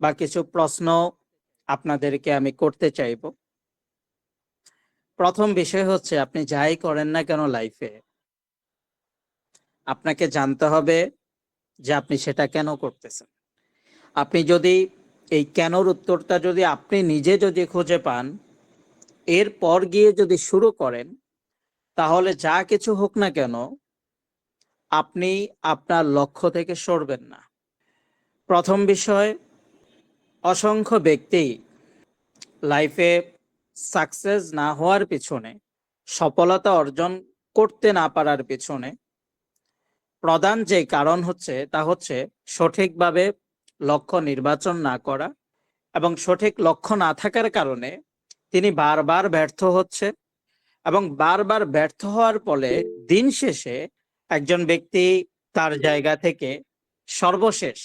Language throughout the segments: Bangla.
বা কিছু প্রশ্ন আপনাদেরকে আমি করতে চাইব। প্রথম বিষয় হচ্ছে, আপনি যাই করেন না কেন লাইফে আপনাকে জানতে হবে যে আপনি সেটা কেন করতেছেন। আপনি যদি এই কেনর উত্তরটা যদি আপনি নিজে যদি খুঁজে পান এরপর গিয়ে যদি শুরু করেন, তাহলে যা কিছু হোক না কেন, আপনি আপনার লক্ষ্য থেকে সরবেন না। প্রথম বিষয় অসংখ্য ব্যক্তি লাইফে সাকসেস না হওয়ার পিছনে সফলতা অর্জন করতে না পারার পিছনে প্রধান যে কারণ হচ্ছে, তা হচ্ছে সঠিকভাবে লক্ষ্য নির্বাচন না করা এবং সঠিক লক্ষ্য না থাকার কারণে তিনি বারবার ব্যর্থ হচ্ছে এবং বারবার ব্যর্থ হওয়ার ফলে দিন শেষে একজন ব্যক্তি তার জায়গা থেকে সর্বশেষ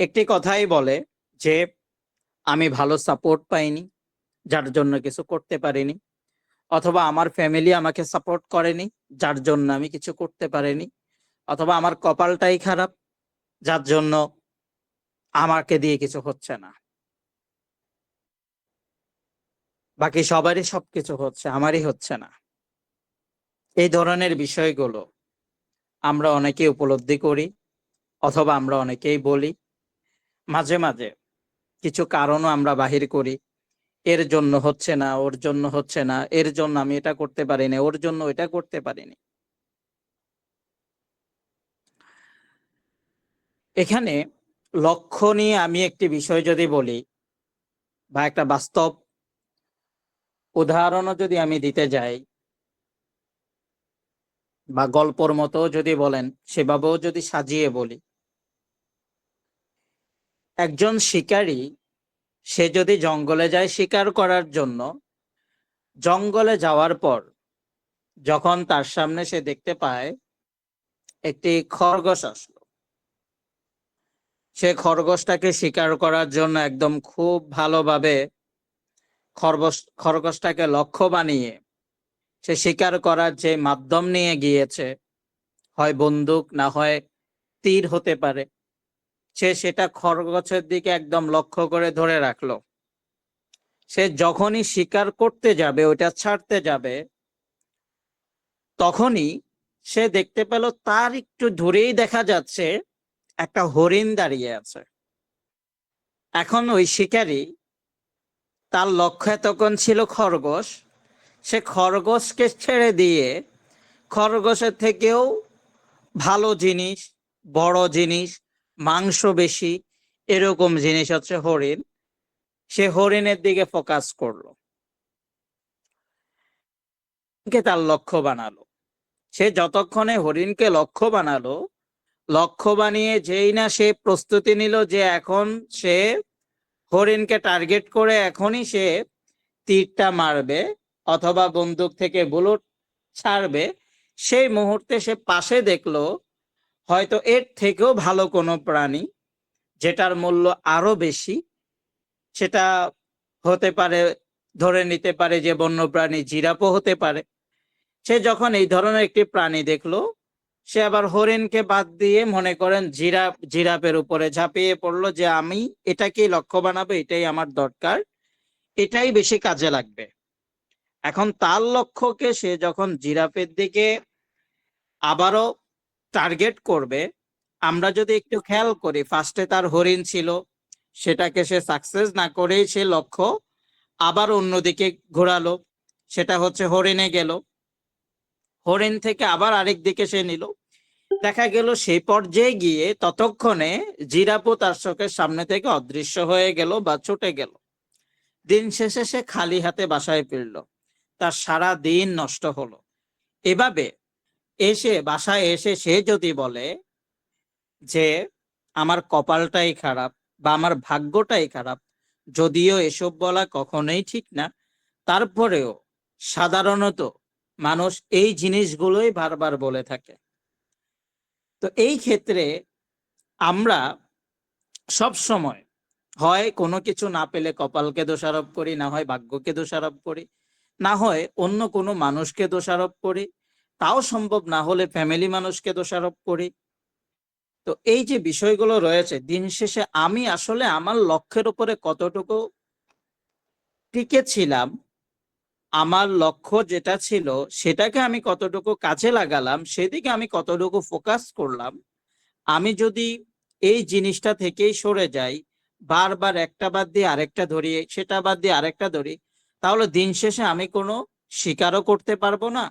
একটি কথাই বলে যে আমি ভালো সাপোর্ট পাইনি, যার জন্য কিছু করতে পারিনি, অথবা আমার ফ্যামিলি আমাকে সাপোর্ট করেনি, যার জন্য আমি কিছু করতে পারিনি, অথবা আমার কপালটাই খারাপ, যার জন্য আমাকে দিয়ে কিছু হচ্ছে না। বাকি সবারই সবকিছু হচ্ছে, আমারই হচ্ছে না। এই ধরনের বিষয়গুলো আমরা অনেকে উপলব্ধি করি, অথবা আমরা অনেকেই বলি। মাঝে মাঝে কিছু কারণও আমরা বাহির করি। এর জন্য হচ্ছে না, ওর জন্য হচ্ছে না, এর জন্য আমি এটা করতে পারিনি, ওর জন্য এটা করতে পারিনি। এখানে লক্ষ্য নিয়ে আমি একটি বিষয় যদি বলি বা একটা বাস্তব উদাহরণও যদি আমি দিতে যাই বা গল্পর মতো যদি বলেন, সেভাবেও যদি সাজিয়ে বলি। একজন শিকারী, সে যদি জঙ্গলে যায় শিকার করার জন্য, জঙ্গলে যাওয়ার পর যখন তার সামনে সে দেখতে পায়, একটি খরগোশ আসলো। সে খরগোশটাকে শিকার করার জন্য একদম খুব ভালোভাবে খরগোশ, খরগোশটাকে লক্ষ্য বানিয়ে সে শিকার করার যে মাধ্যম নিয়ে গিয়েছে, হয় বন্দুক, না হয় তীর হতে পারে সে সেটা খরগোশের দিকে একদম লক্ষ্য করে ধরে রাখল। সে যখনই শিকার করতে যাবে, ওটা ছাড়তে যাবে, তখনই সে দেখতে পেল তার একটু দূরেই দেখা যাচ্ছে একটা হরিণ দাঁড়িয়ে আছে। এখন ওই শিকারী তার লক্ষ্য তখন ছিল খরগোশ। সে খরগোশকে ছেড়ে দিয়ে খরগোশের থেকেও ভালো জিনিস, বড় জিনিস মাংস বেশি, এরকম জিনিস হচ্ছে হরিণ। সে হরিণের দিকে ফোকাস করল। তার লক্ষ্য বানালো? সে যতক্ষণে হরিণকে লক্ষ্য বানালো, লক্ষ্য বানিয়ে যেই না সে প্রস্তুতি নিল যে এখন সে হরিণকে টার্গেট করে এখনই সে তীরটা মারবে অথবা বন্দুক থেকে বুলেট ছাড়বে, সেই মুহূর্তে সে পাশে দেখল হয়তো এর থেকেও ভালো কোনো প্রাণী যেটার মূল্য আরও বেশি, সেটা হতে পারে, ধরে নিতে পারে যে বন্যপ্রাণী জিরাপও হতে পারে। সে যখন এই ধরনের একটি প্রাণী দেখল, সে আবার হরিণকে বাদ দিয়ে মনে করেন জিরাপ জিরাপের উপরে ঝাঁপিয়ে পড়ল যে আমি এটাকেই লক্ষ্য বানাবো, এটাই আমার দরকার, এটাই বেশি কাজে লাগবে। এখন তার লক্ষ্যকে সে যখন জিরাফের দিকে আবারও টার্গেট করবে, আমরা যদি একটু খেয়াল করি ফার্স্টে তার হরিণ ছিল, সেটাকে সে সাকসেস না করেই সে লক্ষ্য আবার অন্যদিকে ঘোরালো, সেটা হচ্ছে হরিণে গেল। হরিণ থেকে আবার আরেক দিকে সে নিল। দেখা গেল সেই পর্যায়ে গিয়ে ততক্ষণে জিরাপও তার চোখের সামনে থেকে অদৃশ্য হয়ে গেল বা ছুটে গেল। দিন শেষে সে খালি হাতে বাসায় ফিরল। তার সারা দিন নষ্ট হলো। এভাবে এসে, বাসায় এসে সে যদি বলে যে, আমার কপালটাই খারাপ বা আমার ভাগ্যটাই খারাপ, যদিও এসব বলা কখনোই ঠিক না, তারপরেও সাধারণত মানুষ এই জিনিসগুলোই বারবার বলে থাকে। তো এই ক্ষেত্রে আমরা সব সময় হয় কোনো কিছু না পেলে কপালকে দোষারোপ করি, না হয় ভাগ্যকে দোষারোপ করি, না হয় অন্য কোনো মানুষকে দোষারোপ করি তাও সম্ভব না হলে ফ্যামিলি মানুষকে দোষারোপ করি। তো এই যে বিষয়গুলো রয়েছে, দিন শেষে আমি আসলে আমার লক্ষ্যের উপরে কতটুকু টিকে ছিলাম, আমার লক্ষ্য যেটা ছিল সেটাকে আমি কতটুকু কাজে লাগালাম, সেদিকে আমি কতটুকু ফোকাস করলাম, আমি যদি এই জিনিসটা থেকেই সরে যাই, বারবার একটা বাদ দিয়ে আরেকটা ধরি, সেটা বাদ দিয়ে আরেকটা ধরি, তাহলে দিন শেষে আমি কোনো স্বীকারও করতে পারব না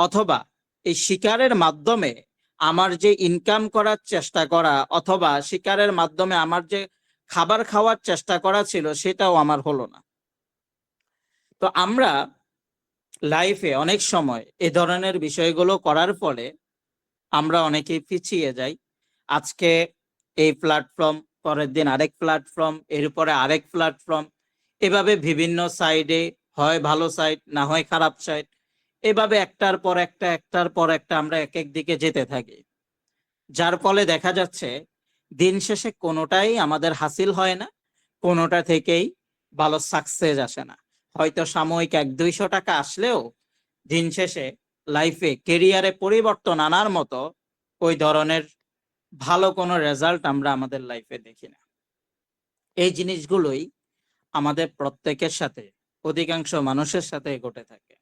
অথবা এই শিকারের মাধ্যমে আমার যে ইনকাম করার চেষ্টা করা অথবা শিকারের মাধ্যমে আমার যে খাবার খাওয়ার চেষ্টা করা ছিল সেটাও আমার হলো না। তো আমরা লাইফে অনেক সময় এ ধরনের বিষয়গুলো করার ফলে আমরা অনেকেই পিছিয়ে যাই। আজকে এই প্ল্যাটফর্ম পরের দিন আরেক প্ল্যাটফর্ম এরপরে আরেক প্ল্যাটফর্ম এভাবে বিভিন্ন সাইডে হয় ভালো সাইড না হয় খারাপ সাইড এভাবে একটার পর একটা, একটার পর একটা আমরা এক এক দিকে যেতে থাকি। যার ফলে দেখা যাচ্ছে, দিন শেষে কোনোটাই আমাদের হাসিল হয় না, কোনোটা থেকেই ভালো সাকসেস আসে না। হয়তো সাময়িক এক দুইশো টাকা আসলেও দিন শেষে লাইফে কেরিয়ারে পরিবর্তন আনার মতো ওই ধরনের ভালো কোনো রেজাল্ট আমরা আমাদের লাইফে দেখি না। এই জিনিসগুলোই আমাদের প্রত্যেকের সাথে, অধিকাংশ মানুষের সাথে ঘটে থাকে।